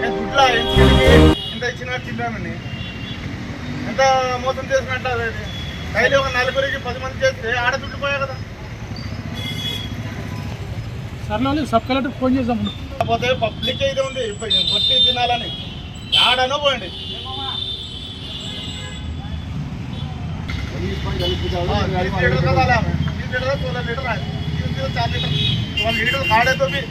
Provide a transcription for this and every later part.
నేను గుడ్లా ఇంత ఇచ్చిన తిన్నానని ఎంత మోసం చేసినట్టు అది డైలీ ఒక నలుగురికి పది మంది చేస్తే ఆడ దుడ్డు పోయా కదా సర్లే సబ్ కలెక్టర్ ఫోన్ చేద్దాం కాకపోతే పబ్లిక్ అయితే ఉంది బట్టి తినాలని ఆడనో పోయండి లీటర్ కదా అలా ఆమె. లీటర్ కదా, తొమ్మిది లీటర్ ఆయన. లీటర్ చార్ లీటర్. ఒక లీటర్ కాడే తొమ్మిది.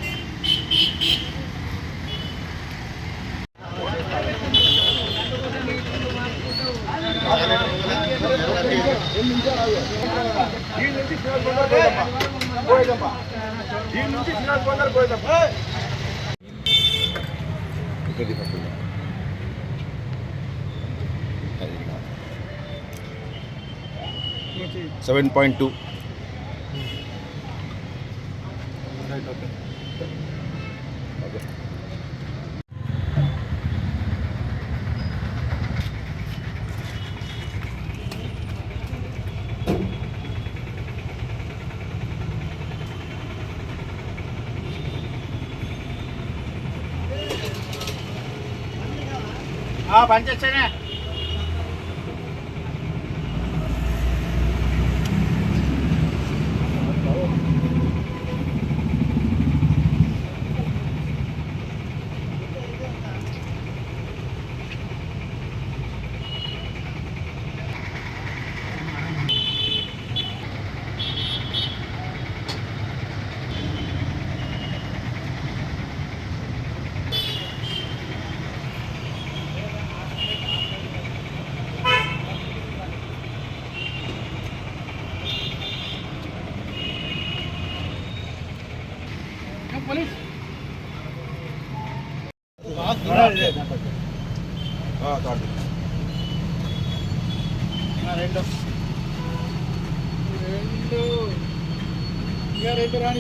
దీని నుంచి శ్రీనాథ్ కొందరు. సెవెన్ పాయింట్ టూ હા ભાંજે છે ને?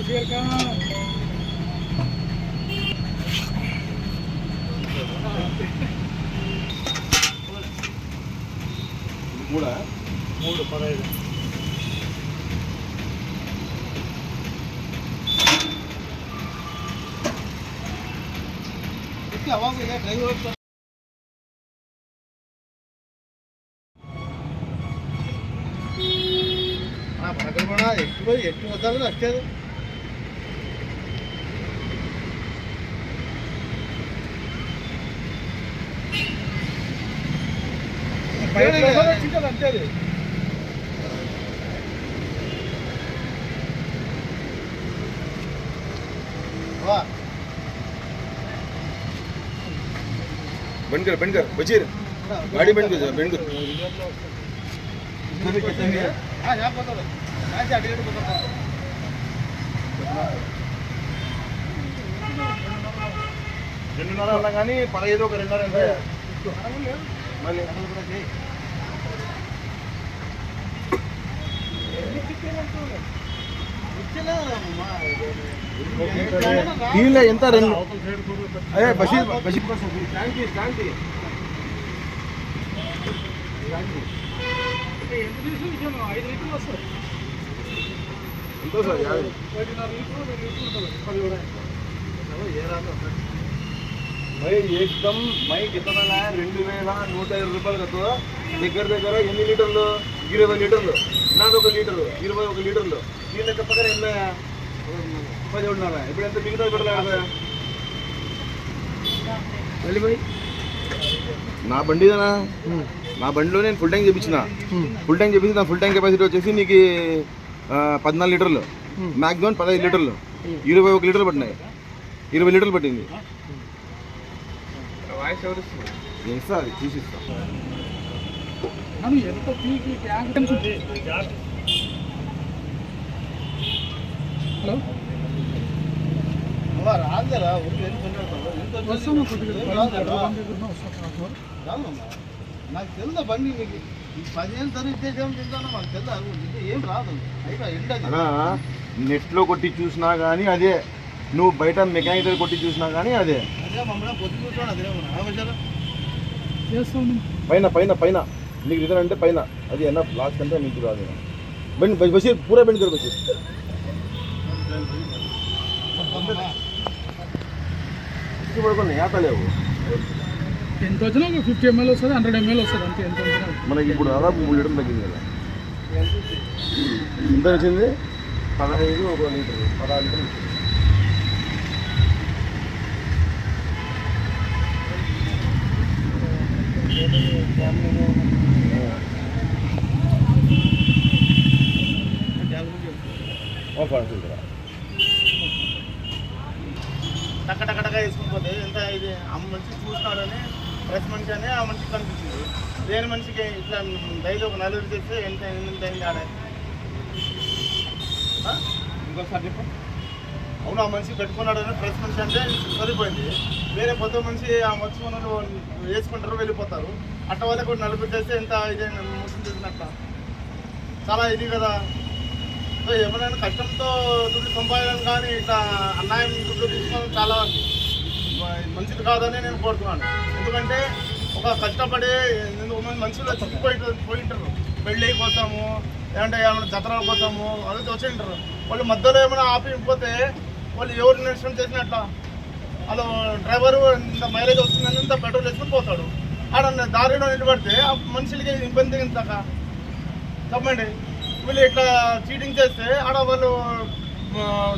రెండు రాని చేరకా కూడా మూడు పదహైదు ఎక్కువ ఎక్కువ వద్దాలి అಷ್ಟೇ అంతే అది बंद कर बंद कर बशीर गाड़ी बंद कर बंद कर రెండున్నర అన్నా కానీ పదహైదు ఒక రెండున్నర ఎంత మళ్ళీ దీనిలో ఎంత రెండు? అదే బషీర్ బషీర్ ఎంత సార్ యాభై. ఒకటిన్నర లీటర్లు మరి ఏకం మైక్ ఇతన రెండు వేల నూట ఇరవై రూపాయలు కదా దగ్గర దగ్గర ఎన్ని లీటర్లు? ఇరవై లీటర్లు. నాది ఒక లీటర్లు ఇరవై ఒక లీటర్లు. దీని లెక్క పక్కన ఎంత? పది ఉన్నారా ఇప్పుడు ఎంత మిగతా పెట్టలేదు వెళ్ళిపోయి నా బండి కదా నా బండిలో నేను ఫుల్ ట్యాంక్ చేపించిన. ఫుల్ ట్యాంక్ చేపించి నా ఫుల్ ట్యాంక్ కెపాసిటీ వచ్చేసి నీకు పద్నాలుగు లీటర్లు. మ్యాక్సిమం పదహైదు లీటర్లు. ఇరవై ఒక లీటర్లు పట్టినాయి. ఇరవై లీటర్లు పట్టింది. నేను ఇస్తా అది తీసి ఇస్తా మనం ఎంత పీకి ట్యాంక్ హలో. నాకు తెలుదా బండి నీకు ఈ పదిహేను తరగతి చేసాము తింటాను మాకు తెలుదా ఏం రాదు అయిపోయి ఎండ నెట్లో కొట్టి చూసినా కానీ అదే నువ్వు బయట మెకానిక్ దగ్గర కొట్టి చూసినా కానీ అదే. పైన పైన పైన. నీకు రిటర్న్ అంటే పైన. అది ఎన్న లాస్ట్ అంటే మీకు రాదు. బండి బషీర్ పూరా బండి కరు బషీర్. ఇసుకు పడుకున్నా యాత లేవు. ఎంత వచ్చినా ఒక ఫిఫ్టీ ఎంఎల్ వస్తుంది హండ్రెడ్ ఎంఎల్ వస్తుంది అంతే ఎంత వచ్చినా. మనకి ఇప్పుడు దాదాపు మూడు లీటర్లు తగ్గింది కదా. ఎంత వచ్చింది? పదహైదు ఒక లీటర్ పదహారు లీటర్లు. వచ్చింది టక్క టక్క టక్క వేసుకుని పోతే ఎంత ఇది ఆ మనిషి చూసినాడని ప్రెస్ మనిషి అని ఆ మనిషికి కనిపించింది దేని మనిషికి ఇట్లా డైలీ ఒక నలుగురు చేస్తే ఎంత ఎంత అయింది ఆడ ఆ? ఇంకోసారి చెప్పు అవును ఆ మనిషి పెట్టుకున్నాడు అని ప్రెస్ మనిషి అంటే సరిపోయింది వేరే కొత్త మనిషి ఆ మనిషి వేసుకుంటారు వెళ్ళిపోతారు. అట్ట వాళ్ళకి కూడా నలుగురు చేస్తే ఎంత ఇదే మోసం చేసినట్ట. చాలా ఇది కదా. సో ఎవరైనా కష్టంతో దుడ్డు సంపాదన కానీ ఇట్లా అన్యాయం దుడ్డు తీసుకోవడం చాలా మంచిది కాదని నేను కోరుతున్నాను. ఎందుకంటే ఒక కష్టపడి మనుషులు చిక్కిపోయి పోయింటారు. పెళ్ళి కోసము లేదంటే ఏమైనా జతరాల కోసము అదే వచ్చింటారు వాళ్ళు మధ్యలో ఏమైనా ఆపిపోతే వాళ్ళు ఎవరు నిరసన చేసినట్లా? వాళ్ళు డ్రైవరు ఇంత మైలేజ్ వస్తుందని ఇంత పెట్రోల్ వేసుకుని పోతాడు. ఆడ దారిలో నిలబడితే ఆ మనుషులకి ఇబ్బంది ఇంతక చెప్పండి. వీళ్ళు ఇట్లా చీటింగ్ చేస్తే ఆడ వాళ్ళు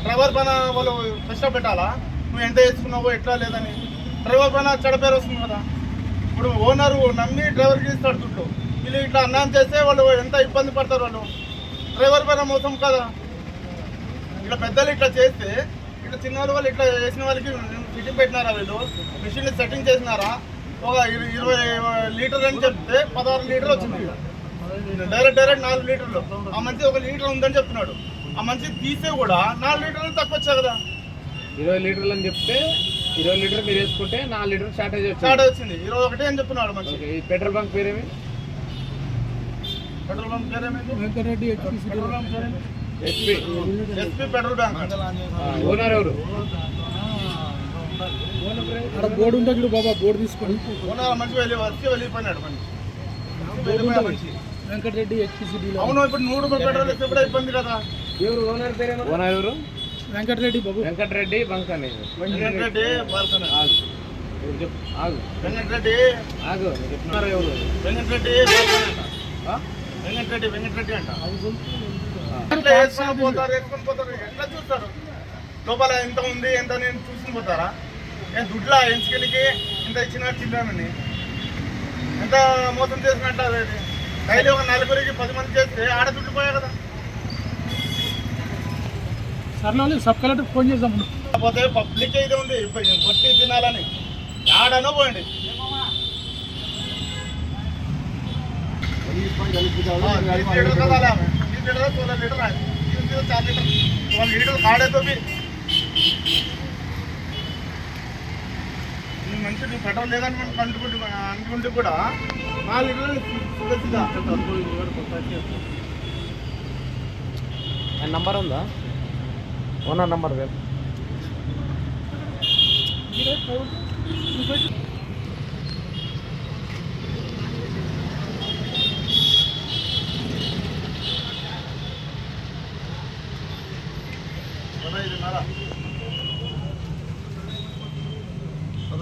డ్రైవర్ పైన వాళ్ళు కష్టపెట్టాలా నువ్వు ఎంత వేసుకున్నావో ఎట్లా లేదని? డ్రైవర్ పైన చెడ పేరు వస్తుంది కదా. ఇప్పుడు ఓనరు నమ్మి డ్రైవర్కి ఇస్తాడు చుట్టూ. వీళ్ళు ఇట్లా అన్నం చేస్తే వాళ్ళు ఎంత ఇబ్బంది పడతారు వాళ్ళు? డ్రైవర్ పైన మోసం కదా. ఇట్లా పెద్దలు ఇట్లా చేస్తే ఇట్లా చిన్న వాళ్ళు ఇట్లా చేసిన వాళ్ళకి ఫిట్టింగ్ పెట్టినారా వీళ్ళు? మిషన్ సెట్టింగ్ చేసినారా? ఒక ఇర- ఇరవై లీటర్ అని చెప్తే పదహారు లీటర్ వచ్చింది. డైరెక్ట్ డైరెక్ట్ నాలుగు లీటర్లు. ఆ మంచి ఒక లీటర్ ఉందని చెప్తున్నాడు. ఆ మంచి తీస్తే కూడా నాలుగు లీటర్లు తక్కువ వచ్చాయి కదా? ఇరవై లీటర్లు అని చెప్తే ఇరవై లీటర్ మీరు వేసుకుంటే నాలుగు లీటర్ షార్టేజ్ తేడా వచ్చింది వచ్చింది. ఇరవై ఒకటి అని చెప్తున్నాడు మంచి. ఓకే ఈ petrol bunk పేరేమి? Petrol bunk HPC petrol bunk SP SP petrol bunk. Owner ఎవరు? అక్కడ బోర్డు ఉంటుంది చూడు బాబా బోర్డు తీసుకొని. వెంకటరెడ్డి హెచ్పిసి డీలర్ అవును ఇప్పుడు నూరు రూపాయలు పెట్రోల్ ఇస్తే కూడా ఇబ్బంది కదా. ఎవరు? ఓనర్ పేరేమో ఓనర్ ఎవరు? వెంకటరెడ్డి బాబు. వెంకటరెడ్డి బంక్ అనేది వెంకటరెడ్డి బాల్కనీ. ఆగు. ఆగు. వెంకటరెడ్డి. ఆగు చెప్తున్నారు ఎవరు? వెంకటరెడ్డి? వెంకటరెడ్డి వెంకటరెడ్డి అంట. ఎట్లా వేసుకొని పోతారు వేసుకొని పోతారు. ఎట్లా చూస్తారు? లోపల ఎంత ఉంది ఎంత నేను చూసుకుని పోతారా? నేను దుడ్లా ఎంచుకెళ్ళికి ఇంత ఇచ్చిన చిన్నానని ఎంత మోసం చేసినట్టు అది డైలీ ఒక నలుగురికి పది మంది చేస్తే ఆడ దుడ్డు పోయా కదా సర్లే వాళ్ళు సబ్ కలెక్టర్ ఫోన్ చేద్దాం ఉండు. కాకపోతే పబ్లిక్ ఇది ఉంది కొట్టి తినాలని ఆడనో పోయండి तीस लीटर का डाला हमें तीस लीटर का सोलह लीटर आए तीस लीटर चार लीटर वन लीटर खाड़े तो भी నువ్వు పెట్రోల్ లేదని మనం కంటుకుంటు అనుకుంటే కూడా నాలుగు నంబర్ ఉందా? ఓనర్ నంబర్ రేపు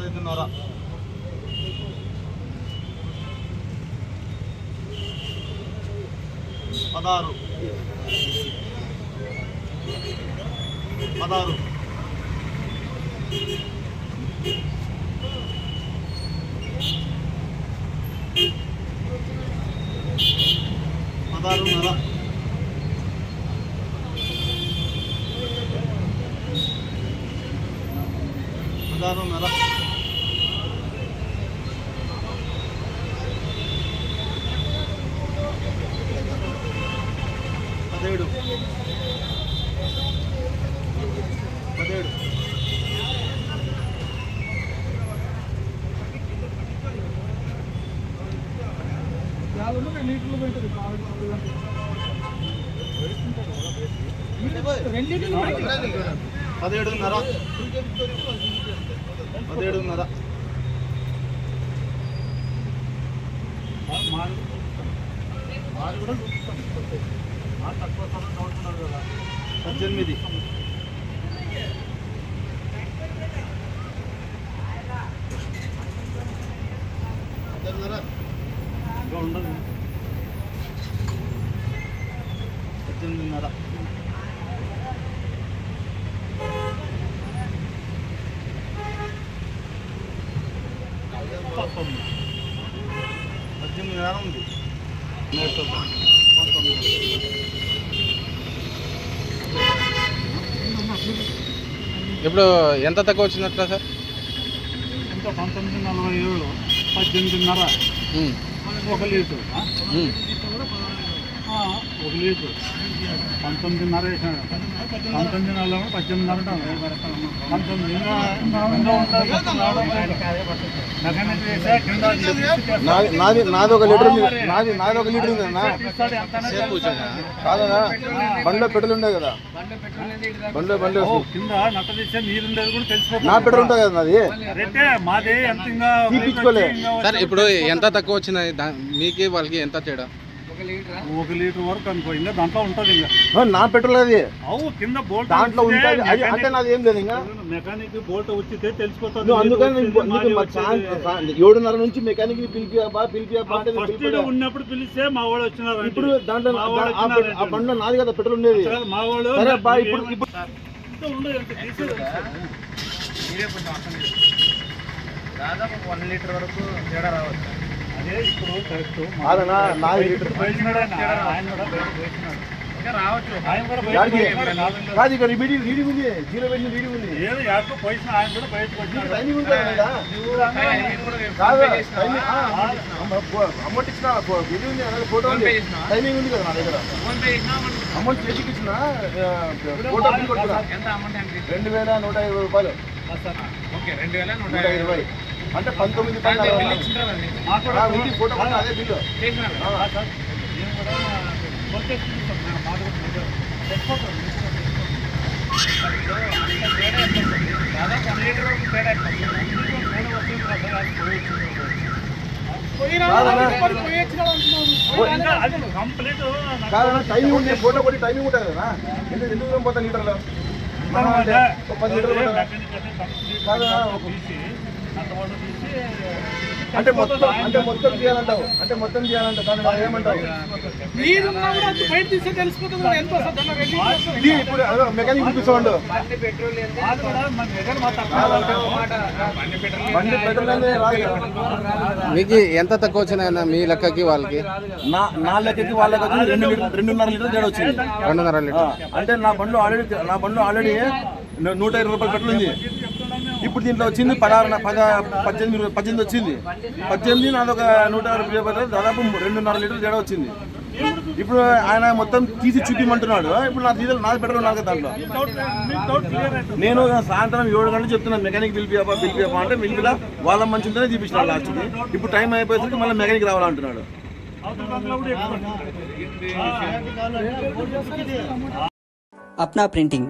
పదహైదున్నర పదహారు. పదహారు. పదహారున్నర. పదహారున్నర. రెండు లీటర్లు పోయింటుంది. పదిహేడున్నర పదిహేడున్నర పద్దెనిమిది ఉంది ఇప్పుడు ఎంత తక్కువ వచ్చినట్ల సార్? ఇంకా పంతొమ్మిది నలభై ఏడు పద్దెనిమిదిన్నర. ఒక లీటర్. లీటర్ పంతొమ్మిదిన్నర పద్దెనిమిదిన్నర. పంతొమ్మిది నాది నాది ఒక లీటర్ నాది నాది ఒక లీటర్ ఉంది అన్న. తీస్తాడు, ఎంతనే కాదనా బండిలో పెట్రోల్ ఉండదు కదా. బండిలో బండి ఓ, కింద నట్ట తీస్తే నీరు ఉండేది కూడా తెలిసిపోతుంది. నా పెట్రోల్ ఉంటుంది కదా నాది. రెట్టే మాది ఎంత సార్ ఇప్పుడు ఎంత తక్కువ వచ్చినాయి? మీకు వాళ్ళకి ఎంత తేడా? ఒక లీటర్. వరకు అనుకో ఇంకా దాంట్లో ఉంటుంది ఇంకా. నా పెట్రోల్ అది. అవు కింద బోల్ట్ దాంట్లో ఉంటుంది. అది అంటే నాది ఏం లేదు ఇంకా. మెకానిక్ బోల్ట్ వచ్చితే తెలిసిపోతుంది. అందుకని ఏడున్నర నుంచి మెకానిక్ ఫస్ట్ పిలిపిలే. ఉన్నప్పుడు పిలిస్తే మా వాడు వచ్చినారు ఇప్పుడు దాంట్లో ఆ- బండిలో నాది కదా పెట్రోల్ ఉండేది. మా వాడు సరే అబ్బా ఇప్పుడు. దాదాపు వన్ లీటర్ వరకు తేడా రావచ్చు. కాదు ఇక్కడ రీడింగ్ రీడింగ్ ఉంది. జీరో వెళ్ళిన రీడింగ్ ఉంది. టైమింగ్ అమౌంట్ ఇచ్చిన ఇది ఉంది ఫోటో టైమింగ్ ఉంది కదా నా దగ్గర. అమౌంట్ చేతికి ఇచ్చిన ఫోటో రెండు వేల నూట ఇరవై రూపాయలు. ఓకే రెండు వేల నూట ఇరవై. అంటే పంతొమ్మిది ఫోటో అదే బిల్లు. కాదన్నా. టైమింగ్ ఉంది ఫోటో కొట్టి టైమింగ్ ఉంటుంది కదా. ఎందుకు ఎందుకు దూరం పోతా లీటర్లు? పది లీటర్లు అదే అంటే మొత్తం అంటే మొత్తం తీయాలంటావు? అంటే మొత్తం తీయాలంటావు? కానీ వాళ్ళు ఏమంటావు? ఇది ఇప్పుడు అదో మెకానిక్ చూపిస్తామండు మన బండి పెట్రోల్. మీకు ఎంత తక్కువ వచ్చినాయన్న మీ లెక్కకి వాళ్ళకి? నా నా లెక్కకి వాళ్ళ లెక్కకి రెండు లీటర్ రెండున్నర లీటర్ తేడా వచ్చింది. రెండున్నర లీటర్ అంటే నా బండ్లో ఆల్రెడీ నా బండ్లో ఆల్రెడీ నూట ఇరవై రూపాయలు పెట్రోల్ ఉంది. ఇప్పుడు దీంట్లో వచ్చింది పదహారు పద పద్దెనిమిది పద్దెనిమిది వచ్చింది. పద్దెనిమిది నాదొక నూట అరవై రూపాయలు దాదాపు రెండున్నర లీటర్ తేడా వచ్చింది. ఇప్పుడు ఆయన మొత్తం తీసి చూపించమంటున్నాడు ఇప్పుడు నా తీసి నాది పెట్రోల్ నాకు దాంట్లో. నేను సాయంత్రం ఏడు గంటలు చెప్తున్నాను మెకానిక్ పిలిపియప్ప పిలిపియప్ప అంటే పిలిపిలా వాళ్ళ మంచి ఉంటేనే చూపించినాడు లాస్ట్కి ఇప్పుడు టైం అయిపోయేసరికి మళ్ళీ మెకానిక్ రావాలంటున్నాడు. అప్నా ప్రింటింగ్.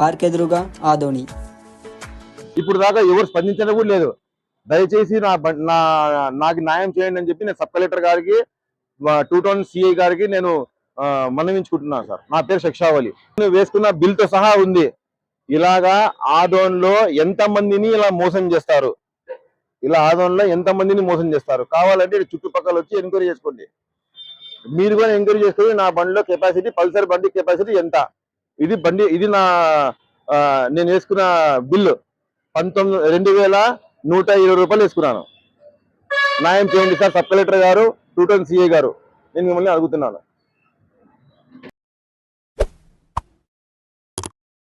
park ఎదురుగా ఆదోని ఇప్పుడు దాకా ఎవరు స్పందించడం కూడా లేదు. దయచేసి నా బ- నా నాకు న్యాయం చేయండి అని చెప్పి నేను సబ్ కలెక్టర్ గారికి టూ టౌన్ సిఐ గారికి నేను మనవించుకుంటున్నాను సార్. నా పేరు శిక్షావళి. నేను వేసుకున్న బిల్తో సహా ఉంది. ఇలాగా ఆదోన్లో ఎంత మందిని ఇలా మోసం చేస్తారు? ఇలా ఆదోన్లో ఎంత మందిని మోసం చేస్తారు? కావాలంటే చుట్టుపక్కల వచ్చి ఎంక్వైరీ చేసుకోండి. మీరు కూడా ఎంక్వైరీ చేసుకుని నా బండిలో కెపాసిటీ పల్సర్ బండి కెపాసిటీ ఎంత? ఇది బండి ఇది నా నేను వేసుకున్న బిల్లు. పంతొమ్మిది రెండు వేల నూట ఇరవై రూపాయలు వేసుకున్నాను. న్యాయం చేయండి సార్ సబ్ కలెక్టర్ గారు టూ టౌన్ సిఏ గారు. నేను మిమ్మల్ని అడుగుతున్నాను.